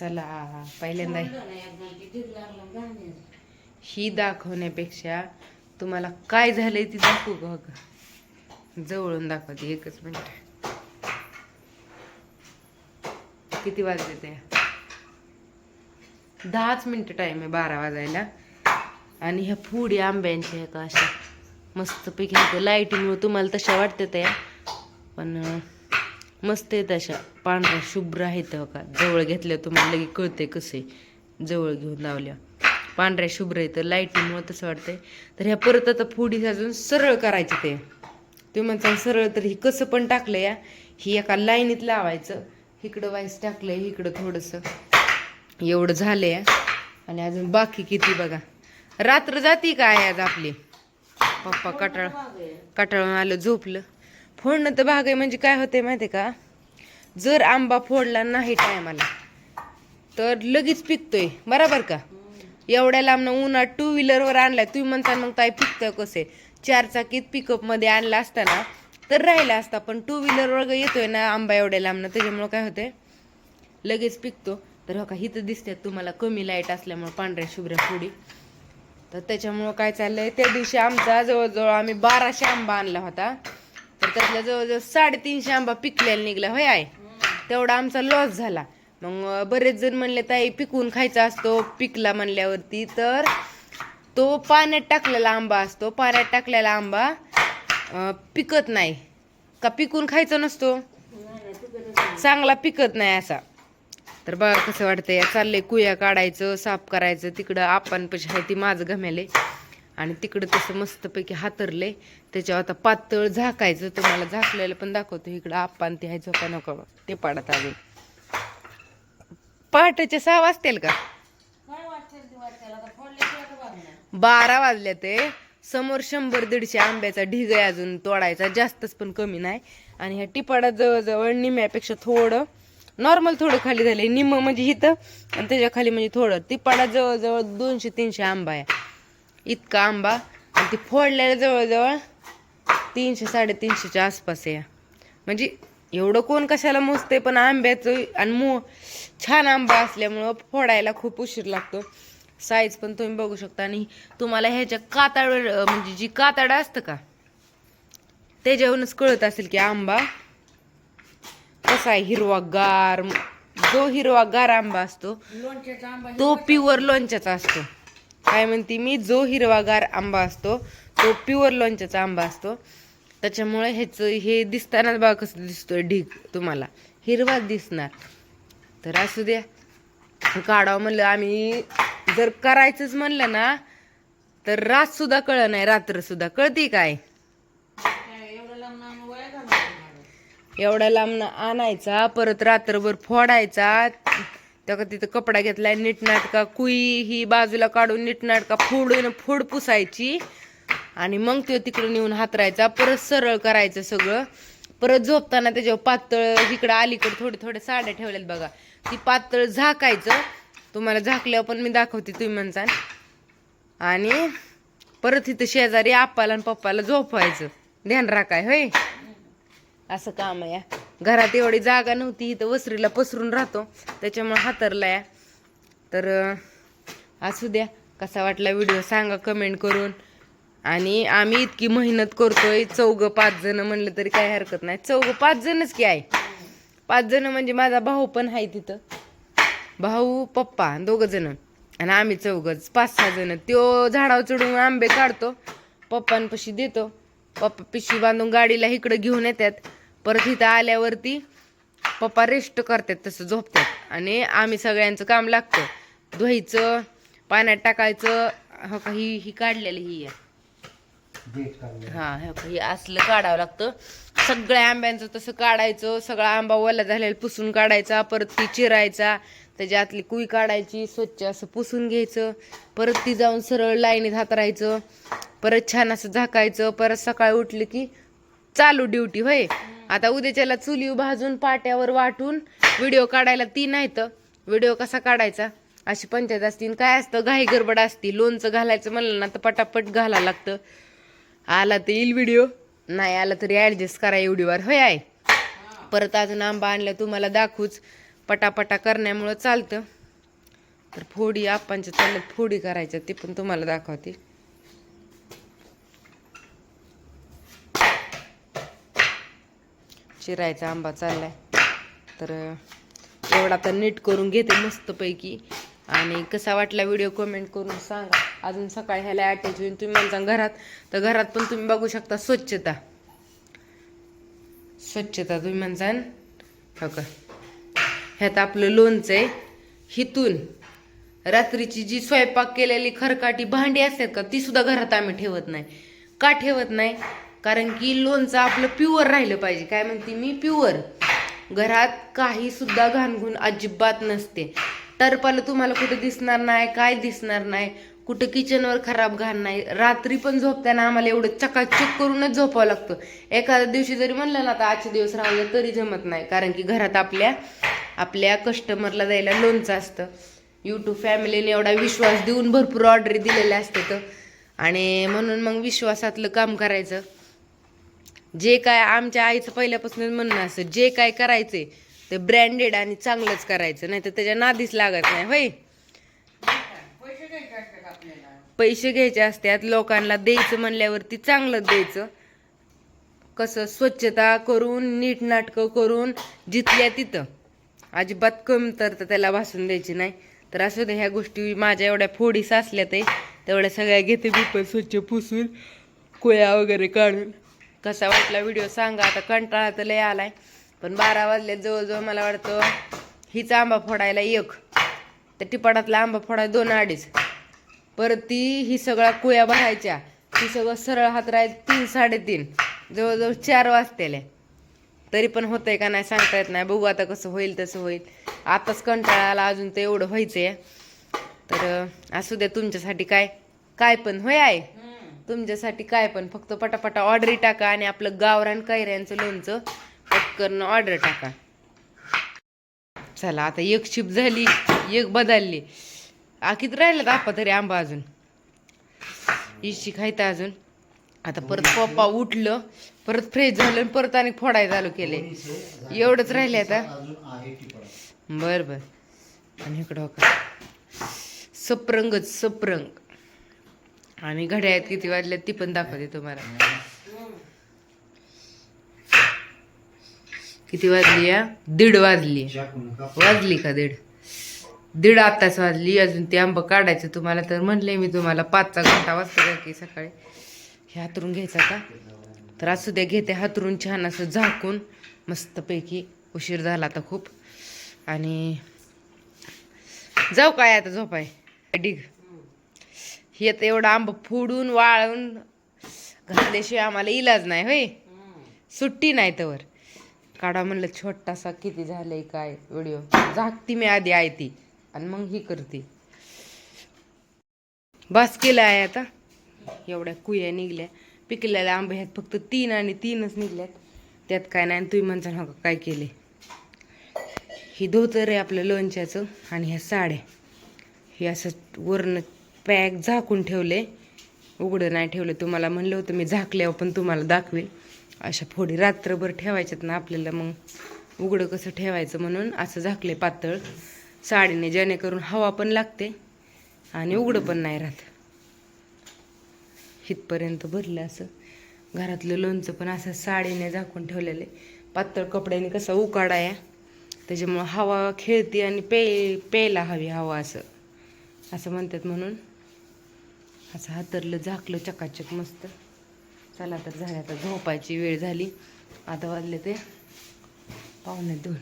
चला पहिल्यांदा ही दाखवण्यापेक्षा तुम्हाला काय झालंय ती दाखवू बघा? जवळून दाखवते एकच मिनिट. किती वाजले ते? दहाच मिनिट टाइम आहे बारा वाजायला. आणि ह्या फुडी आंब्यांच्या ह्या का अशा मस्तपैकी ह्या लाईटिंगमुळे तुम्हाला तशा वाटतात त्या पण मस्त आहेत अशा. पांढऱ्या शुभ्र आहेत हो का? जवळ घेतल्या तुम्हाला लगे कळते कसे जवळ घेऊन लावल्या. पांढऱ्या शुभ्र आहेत. लाईटिंगमुळे तसं वाटतंय. तर ह्या परत आता फुडी साजून सरळ करायचे ते. तुम्ही म्हणता सरळ तर ही कसं पण टाकलं या. ही एका लाईनीत लावायचं. इकडं वाईस टाकलंय इकडं थोडंसं. एवढं झालंय आणि अजून बाकी किती बघा. रात्र जाती काय आज आपली? पप्पा कटाळ कटाळून आलं झोपलं. फोडणं तर भाग आहे म्हणजे काय होते माहिती का? जर आंबा फोडला नाही टायमाला तर लगेच पिकतोय. बरोबर का? एवढ्या लांबनं उन्हात टू व्हीलरवर आणलाय तुम्ही म्हणता मग ताई पिकतं कसे? चार चाकीत पिकअपमध्ये आणला असताना तर राहिला असता पण टू व्हीलरवर येतोय ना आंबा एवढ्या लांबनं त्याच्यामुळं काय होतंय? लगेच पिकतो. तर हो का हिथं दिसतात तुम्हाला कमी लाइट असल्यामुळं पांढऱ्या शुभ्र फुडी. तर त्याच्यामुळं काय चाललंय? त्या दिवशी आमचा जवळजवळ आम्ही बाराशे आंबा आणला होता. तर त्यातल्या जवळजवळ साडेतीनशे आंबा पिकलेला निघला. होय आहे तेवढा आमचा लॉस झाला. मग बरेच जण म्हणले ताई पिकून खायचा असतो. पिकला म्हणल्यावरती तर तो पाण्यात टाकलेला आंबा असतो. पाण्यात टाकलेला आंबा पिकत नाही. का पिकून खायचा नसतो? चांगला पिकत नाही असा. तर बघा कसं वाटतंय. चाललंय कुया काढायचं साफ करायचं. तिकडं आपण पशी आहे ती माझं गम्याले आणि तिकडं तसं मस्तपैकी हातरले. त्याच्यावर आता पातळ झाकायचं तुम्हाला झाकलेलं पण दाखवतो. इकडं आपण ते आहे झोपा नको ते पाडत अजून. पहाटेचे सहा वाजतील का? बारा वाजले ते. समोर शंभर दीडशे आंब्याचा ढिग आहे अजून तोडायचा. जास्तच पण कमी नाही. आणि ह्या टिपाडा जवळजवळ निम्यापेक्षा थोडं नॉर्मल थोडं खाली झालंय. निम्म म्हणजे इथं आणि त्याच्याखाली म्हणजे थोडं. टिपाडा जवळजवळ दोनशे तीनशे आंबा आहे. इतका आंबा. आणि ती फोडलेला जवळजवळ तीनशे साडेतीनशेच्या आसपास आहे. म्हणजे एवढं कोण कशाला मोजते पण आंब्याचं आणि मो छान आंबा असल्यामुळं फोडायला खूप उशीर लागतो. साईज पण तुम्ही बघू शकता. आणि तुम्हाला ह्याच्या कातड म्हणजे जी कातड असतं का त्याच्यावरूनच कळत असेल की आंबा कसा आहे. हिरवागार जो हिरवागार आंबा असतो तो प्युअर लोणच्याचा असतो. काय म्हणते मी? जो हिरवागार आंबा असतो तो प्युअर लोणच्याचा आंबा असतो. त्याच्यामुळे ह्याचं हे दिसतानाच बा कसं दिसतोय ढीग तुम्हाला. हिरवाच दिसणार. तर असू द्या. काढावं म्हणलं आम्ही. जर करायचंच म्हणलं ना तर रात सुद्धा कळ नाही रात्र सुद्धा. कळती काय? एवढा लांब आणायचा परत रात्रभर फोडायचा. त्या तिथं कपडा घेतलाय नीटनाटका कुई ही बाजूला काढून नीटनाटका फोडून फोड पुसायची. आणि मग तो तिकडं नेऊन हातरायचा परत सरळ करायचं सगळं. परत झोपताना त्याच्यावर पातळ इकडं अलीकडे थोडे थोडे साड्या ठेवल्यात बघा. ती पातळ झाकायचं. तुम्हाला झाकल्यावर पण मी दाखवते तुम्ही म्हणता आणि परत इथं शेजारी आप्पाला आणि पप्पाला झोपवायचं. ध्यान राखाय होय? असं काम आहे घरात एवढी जागा नव्हती इथं वसरीला पसरून राहतो. त्याच्यामुळे हातरला या तर असू द्या. कसा वाटला व्हिडिओ सांगा कमेंट करून. आणि आम्ही इतकी मेहनत करतोय चौघं पाच जण म्हणलं तरी काही हरकत नाही. चौघं पाच जणच की आहे. पाच जण म्हणजे माझा भाऊ पण आहे तिथं. भाऊ पप्पा दोघं जण. आणि आम्ही चौघंच. पाच सहा जण. त्यो झाडावर चढून आंबे काढतो. पप्पांपाशी देतो. पप्पा पिशवी बांधून गाडीला इकडं घेऊन येतात. परत इथं आल्यावरती पप्पा रेस्ट करतात तसं झोपतात. आणि आम्ही सगळ्यांचं काम लागतं. धुवायचं पाण्यात टाकायचं हो का ही ही काढलेली ही आहे. हा हे हे असलं काढावं लागतं. सगळ्या आंब्यांचं तसं काढायचं सगळा आंबा ओला झालेला पुसून काढायचा परत ती चिरायचा त्याच्यातली कुई काढायची स्वच्छ असं पुसून घ्यायचं परत ती जाऊन सरळ लाईनीत हातरायचं परत छान असं झाकायचं परत सकाळी उठली की चालू ड्युटी होय? आता उद्याच्याला चुली भाजून पाट्यावर वाटून व्हिडिओ काढायला ती नाही तर व्हिडिओ कसा काढायचा? अशी पंचायत असती आणि काय असतं? घाई गडबड असती. लोणचं घालायचं म्हणलं ना तर पटापट घाला लागतं. आला तर येईल व्हिडिओ नाही आला तरी ॲडजस्ट करा एवढीवर होय आहे परत अजून आंबा आणला तुम्हाला दाखवूच. पटापटा करण्यामुळं चालतं. तर फोडी आप्पांच्या चालल्यात फोडी करायच्या ते पण तुम्हाला दाखवते. चिरायचा आंबा चाललाय. तर एवढा तर नीट करून घेते मस्तपैकी. आणि कसा वाटला व्हिडिओ कमेंट करून सांगा. अजून सकाळी ह्याला अटॅच होईल तुम्ही म्हणता घरात. तर घरात पण तुम्ही बघू शकता स्वच्छता. स्वच्छता तुम्ही म्हणता. हो का? ह्यात आपलं लोणचं आहे. हिथून रात्रीची जी स्वयंपाक केलेली खरकाटी भांडी असतात का ती सुद्धा घरात आम्ही ठेवत नाही. का ठेवत नाही? कारण की लोणचं आपलं प्युअर राहिलं पाहिजे. काय म्हणते मी? प्युअर घरात काही सुद्धा घाणघून अजिबात नसते. टरपालं तुम्हाला कुठं दिसणार नाही काय दिसणार नाही. कुठं किचनवर खराब घाण नाही. रात्री पण झोपताना आम्हाला एवढं चकाचक करूनच झोपावं लागतं. एखाद्या दिवशी जरी म्हणलं ना आता आजचे दिवस राहिलं तरी जमत नाही. कारण की घरात आपल्या आपल्या कस्टमरला द्यायला लोणचं असतं. यूट्यूब फॅमिलीने एवढा विश्वास देऊन भरपूर ऑर्डरी दिलेल्या असतात आणि म्हणून मग विश्वासातलं काम करायचं. जे काय आमच्या आईचं पहिल्यापासूनच म्हणणं असं जे काय करायचे ते ब्रँडेड आणि चांगलंच करायचं नाही तर त्याच्या नादीच लागत नाही होय? पैसे घ्यायचे असतात लोकांना द्यायचं म्हणल्यावरती चांगलं द्यायचं. कसं स्वच्छता करून नीट नाटकं करून जिथल्या तिथं. अजिबात कमतरता त्याला भासून द्यायची नाही. तर असू दे ह्या गोष्टी माझ्या एवढ्या फोडीस असल्या ते तेवढ्या सगळ्या घेते मी पण स्वच्छ पुसून कोया वगैरे काढून. कसा वाटला व्हिडिओ सांगा. आता कंटाळा तर लय आलाय. पण बारा वाजले जवळजवळ मला वाटतं हीच आंबा फोडायला एक. त्या टिपाडातला आंबा फोडायला दोन अडीच. परत ती ही सगळ्या कुळ्या भरायच्या. ती सगळं सरळ हात राहील तीन साडेतीन. जवळजवळ चार वाजतेले. तरी पण होतंय का नाही सांगता येत नाही. बघू आता कसं होईल तसं होईल. आताच कंटाळा आला अजून तर एवढं व्हायचंय. तर असू द्या तुमच्यासाठी काय काय पण. होय आहे तुमच्यासाठी काय पण फक्त पटापटा ऑर्डरी टाका आणि आपलं गावरान कैऱ्यांचं लोणचं पटकन ऑर्डर टाका. चला आता एक शिप झाली एक बदलली. आखीत राहिलं आपा तरी आंबा अजून. इशी खायचं अजून. आता परत पप्पा उठलं परत फ्रेश झालं आणि परत आणि फोडायला चालू केले. एवढंच राहिले आता. बर बर. आणि इकडं हो सप्रंगच सप्रंग. आणि घड्याळ्यात किती वाजल्यात ती पण दाखवते तुम्हाला. किती वाजली या? दीड वाजली. वाजली का दीड? दीड आताच वाजली. अजून ते आंबा काढायचं तुम्हाला तर म्हणले मी तुम्हाला. पाचचा घंटा वाजता की सकाळी. हे हातरून घ्यायचा का? तर असू द्या घेते हातरून छान असं झाकून. मस्तपैकी उशीर झाला आता खूप. आणि जाऊ काय आता झोपाय? डिग. हे तर एवढं आंब फोडून वाळून घातल्याशिवाय आम्हाला इलाज नाही होय. सुट्टी नाही तर काढा म्हणलं छोटासा किती झालंय काय व्हिडिओ झाकती मी आधी आहे ती आणि मग ही करते. बस केलं आहे आता. एवढ्या कुया निघल्या. पिकलेल्या आंबे आहेत फक्त तीन आणि तीनच निघल्यात. त्यात काय नाही आणि तुम्ही म्हणता ना काय केले ही धोतर आहे आपलं लोणच्याचं आणि ह्या साड्या. हे असं वरण पॅक झाकून ठेवले. उघडं नाही ठेवलं. तुम्हाला म्हणलं होतं मी झाकल्यावर पण तुम्हाला दाखवेल. अशा फोडी रात्रभर ठेवायच्यात ना आपल्याला. मग उघडं कसं ठेवायचं म्हणून असं झाकले पातळ. साडीने जेणेकरून हवा पण लागते आणि उघडं पण नाही राहत. इथपर्यंत भरलं असं. घरातलं लोणचं पण असं साडीने झाकून ठेवलेलं आहे. पातळ कपड्याने कसा उकाडा या त्याच्यामुळं हवा खेळते आणि पे प्यायला हवी हवा असं. असं म्हणतात म्हणून. असं हातरलं झाकलं चकाचक मस्त. चला तर झालं आता झोपायची वेळ झाली. आता वाजले ते पाहुणे दोन.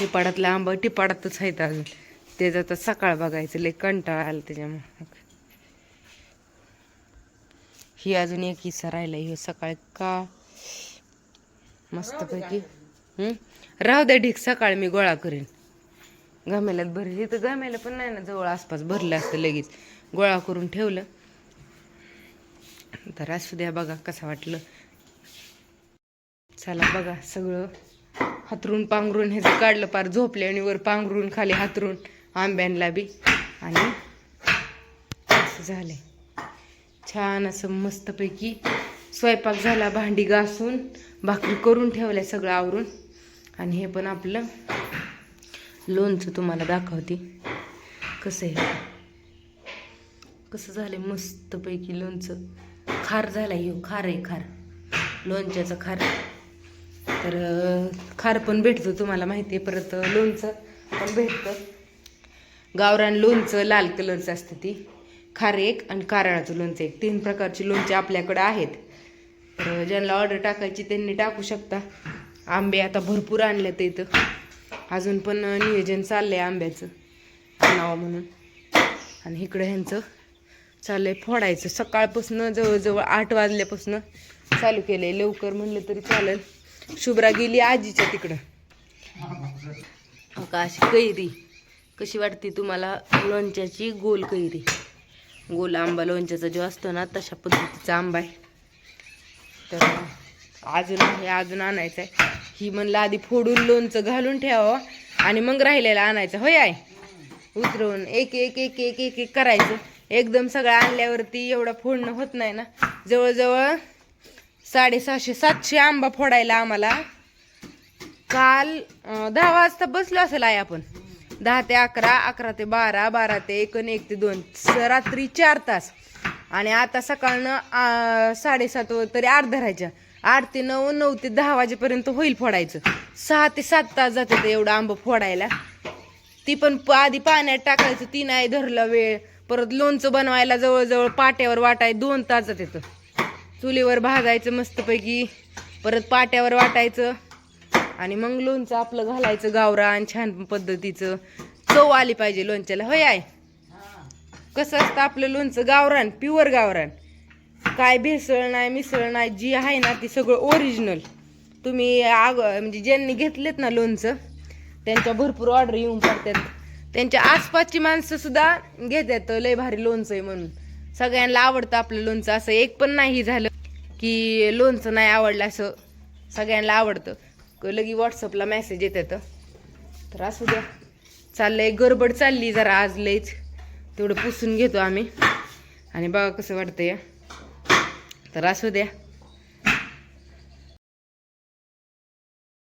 टिपाडातला आंबा टिपाडातच आहेत अजून. ते आता सकाळ बघायचं लय कंटाळा आला त्याच्यामुळे. ही अजून एक हिस्सा राहिला ही सकाळी का? मस्तपैकी. राहू द्या ढीक सकाळी मी गोळा करीन. गमेल्यात भरली. इथं गमेला पण नाही ना जवळ आसपास भरलं असतं लगेच. गोळा करून ठेवलं. तर असू द्या बघा कसं वाटलं. चला बघा सगळं हातरून पांघरून ह्याचं काढलं पार झोपले आणि वर पांघरून खाली हातरून आंब्यांना बी. आणि असं झालंय. छान असं मस्तपैकी स्वयंपाक झाला भांडी घासून भाकरी करून ठेवल्या सगळं आवरून. आणि हे पण आपलं लोणचं तुम्हाला दाखवते. कसं आहे? कसं झालंय? मस्तपैकी लोणचं. खार झालाय हो खार आहे खार. लोणच्याचं खार. तर खार पण भेटतो तुम्हाला माहिती आहे परत लोणचं पण भेटतं. गावरान लोणचं लाल कलरचं असतं ती. खार एक आणि कारळाचं लोणचं एक. तीन प्रकारची लोणचे आपल्याकडे आहेत. तर ज्यांना ऑर्डर टाकायची त्यांनी टाकू शकता. आंबे आता भरपूर आणलेत इथं. अजून पण नियोजन चाललंय आंब्याचं. आणावं म्हणून. आणि इकडं ह्यांचं चाललंय फोडायचं. सकाळपासून जवळजवळ आठ वाजल्यापासून चालू केलं आहे लवकर म्हणलं तरी चालेल. शुभ्रा गेली आजीच्या तिकडं. का अशी कैरी. कशी वाटते तुम्हाला? लोणच्याची गोल कैरी. गोल आंबा लोणच्याचा जो असतो ना तशा पद्धतीचा आंबा आहे. तर अजून हे अजून आणायचं आहे. ही म्हणलं आधी फोडून लोणचं घालून ठेवावं आणि मग राहिलेला आणायचं. होय आहे उतरवून एक एक एक एक एक एक करायचं. एकदम सगळं आणल्यावरती एवढं फोडणं होत नाही ना. जवळजवळ साडेसहाशे सातशे आंबा फोडायला आम्हाला. काल दहा वाजता बसलो असेल आहे आपण. दहा ते अकरा अकरा ते बारा बारा ते एक आणि एक ते दोन. स- रात्री चार तास. आणि आता सकाळनं साडेसात तरी आठ धरायच्या. आठ ते नऊ नऊ ते दहा वाजेपर्यंत होईल फोडायचं. सहा ते सात तास जाते ते एवढं आंबं फोडायला. ती पण प- आधी पाण्यात टाकायचं ती नाही धरलं वेळ. परत लोणचं बनवायला जवळजवळ पाट्यावर वाटाय दोन तास येतं चुलीवर भाजायचं मस्तपैकी परत पाट्यावर वाटायचं. आणि मग लोणचं आपलं घालायचं गावरान छान पद्धतीचं. चव आली पाहिजे लोणच्याला होय आहे कसं असतं आपलं लोणचं गावरान प्युअर गावरान. काय भेसळ नाही मिसळ नाही जी आहे ना ती सगळं ओरिजिनल तुम्ही आग म्हणजे ज्यांनी घेतलेत ना लोणचं त्यांच्या भरपूर ऑर्डर येऊन पडतात. त्यांच्या आसपासची माणसं सुद्धा घेतात लय भारी लोणचं आहे म्हणून. सगळ्यांना आवडतं आपलं लोणचं. असं एक पण नाही झालं की लोणचं नाही आवडलं असं सगळ्यांना आवडतं. क- लगी व्हॉट्सअपला मेसेज येतात. तर असू द्या. चाललंय गडबड चालली जरा आज लईच तेवढं पुसून घेतो आम्ही. आणि बघा कसं वाटतंय. तर असू द्या.